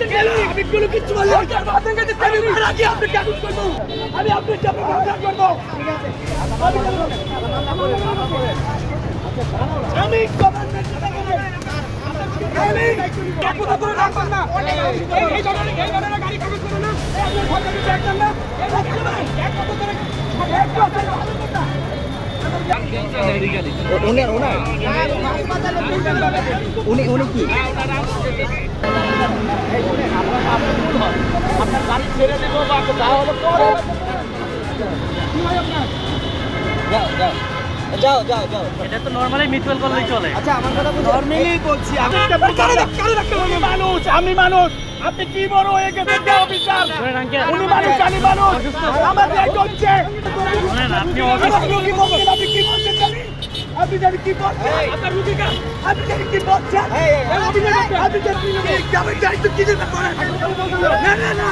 আমি কোনো কিছু বলি আমি মারা গিয়ে আপনি কেন করব। আমি আপনার চাপে ব্যবহার করব আমি গভর্নমেন্ট আমি এক কথা করে রাখবেন না এই এই ধরনের এই ধরনের গাড়ি প্রবেশ করে না আপনি সরকারি দেখবেন না এক কথা করে উনি উনি কি যাও যাও যাও এটা তো নর্মালি মিউচুয়াল করলেই চলে। আচ্ছা আমার কথা বুঝো। বলছি আমি মানুষ আমি মানুষ। আপনি কি বড় হয়ে গেছেন যে অফিসার? উনি মানুষ আমি মানুষ। আমার দায়িত্ব আপনি আমার বলছেন আপনি কি বলছেন আপনি জানি কি বলছেন আপনার রোগীকে আপনি জানি কি বলছেন আপনি জানি আপনি জানি এই দায়িত্ব কি না না না।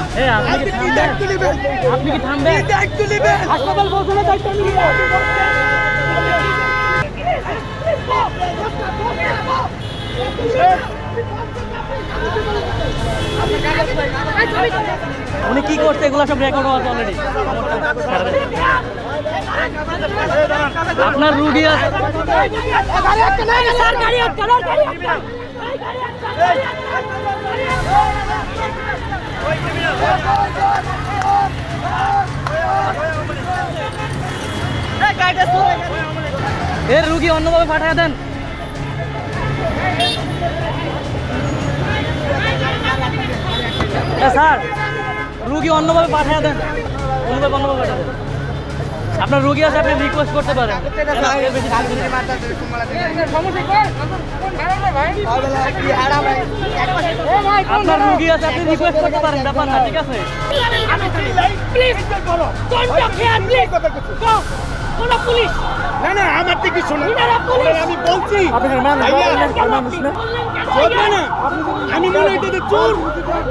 আপনি দায়িত্ব নেবেন? আপনি কি থামবেন? কি দায়িত্ব নেবেন? হাসপাতাল পৌঁছানোর দায়িত্ব উনি কি করছে? এগুলো সব রেকর্ড আছে অলরেডি এই গাড়ি আটকে এর রুগী অন্যভাবে পাঠিয়ে দেন এ, স্যার রুগী অন্যভাবে পাঠিয়ে দেন অন্যভাবে অন্যভাবে পাঠিয়ে দেন আপনার রুগী আছে আপনি রিকোয়েস্ট করতে পারেন আপনার রুগী আছে আপনি রিকোয়েস্ট করতে পারেন ব্যাপার না ঠিক আছে প্লিজ কোনটা খেয়াল প্লিজ কোন পুলিশ না না আমার দিকে শোনো আমি বলছি মনে হইতেছে চোর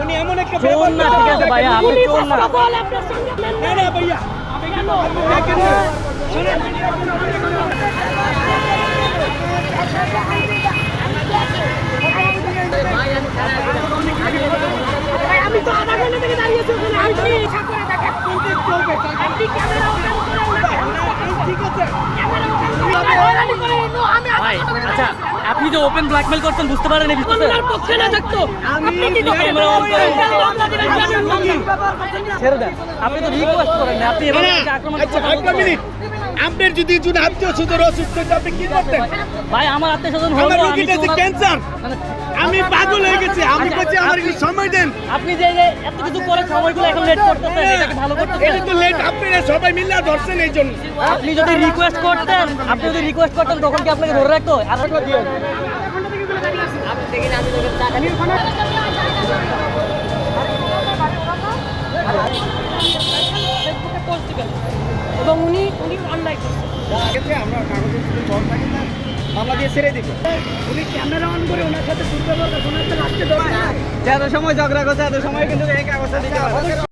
উনি এমন একটা চোর না ঠিক আছে ভাইয়া আপনি চোর না বল আপনার সঙ্গে না না ভাইয়া আমি তো আধা ঘণ্টা থেকে দাঁড়িয়েছি ওখানে আমি কি ইচ্ছা করে আপনি ক্যামেরা ঠিক আছে করে আমি আচ্ছা। আপনি যে ওপেন ব্ল্যাকমেল করছেন বুঝতে পারেন আপনার পক্ষে না থাকতো? ছেড়ে দেন আপনি তো রিকোয়েস্ট করেন? না আপনি এভাবে আমাকে আক্রমণ আচ্ছা আপনার যদি যদি আত্মীয় স্বজন অসুস্থ হতো, আপনি কি করতেন? ভাই আমার আত্মীয় স্বজন আমার হলো আমি রোগীটা যে ক্যান্সার মানে আমি পাগল হয়ে গেছি। আমি আচ্ছা, বলছি আমার আপনি- সময় দেন। আপনি যে এত কিছু করে সময়গুলো এখন লেট করতেছেন এটাকে ভালো করতেছেন? এটা তো লেট আপনারা সবাই মিলে ধরছেন এই জন্য। আপনি যদি রিকোয়েস্ট করতেন আপনি যদি রিকোয়েস্ট করতেন তখন কি আপনাকে ধরে রাখতো আর এবং উনি উনি অন্যায় করছেন আমরা কাগজে জল থাকি না মামলা দিয়ে ছেড়ে দিব। উনি ক্যামেরা অন করে ওনার সাথে দুর্ব্যবহার ওনার সাথে ধরে এত সময় ঝগড়া করছে এত সময় কিন্তু এই কাগজটা দিতে